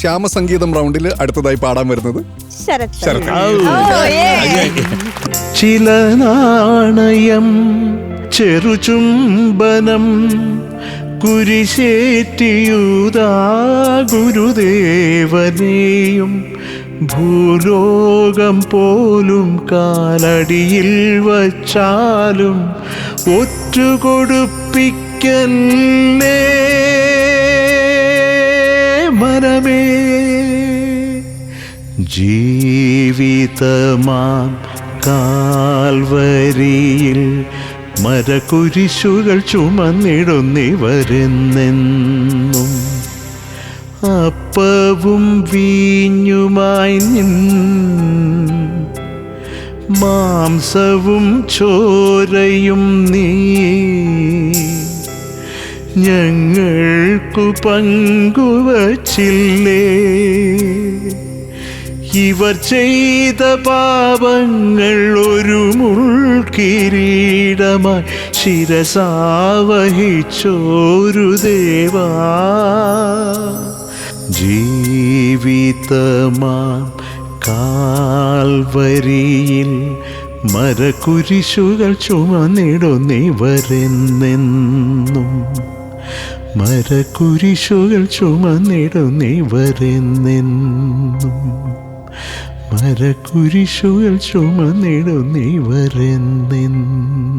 ശ്യാമസംഗീതം റൗണ്ടിൽ അടുത്തതായി പാടാൻ വരുന്നത് ശരത് ശരത്. ചില നാണയം ചെറുചുംബനം കുരിശേറ്റിയുതാ ഗുരുദേവനെയും ഭൂലോകം പോലും കാലടിയിൽ വച്ചാലും ഒറ്റുകൊടുപ്പിക്കല്ലേ? ജീവിതമാം കാൽവരിയിൽ മരകുരിശുകൾ ചുമന്നിടുന്നിവരെന്നെന്നും അപ്പവും വീഞ്ഞുമായി നിൻ മാംസവും ചോരയും നീ ഞങ്ങൾക്കു പങ്കുവച്ചില്ലേ? ഇവർ ചെയ്ത പാപങ്ങൾ ഒരു മുൾക്കിരീടമായി ശിരസാവഹിച്ചോരു ദേവാ. ജീവിതമാം കാൽവരിയിൽ മരകുരിശുകൾ ചുമന്നിടുന്നിവരെന്നെന്നും മരകുരിശുകൾ ചുമന്നിടുന്നിവരെന്നെന്നും മരകുരിശുകൾ ചുമന്നിടുന്നിവരെന്നെന്നും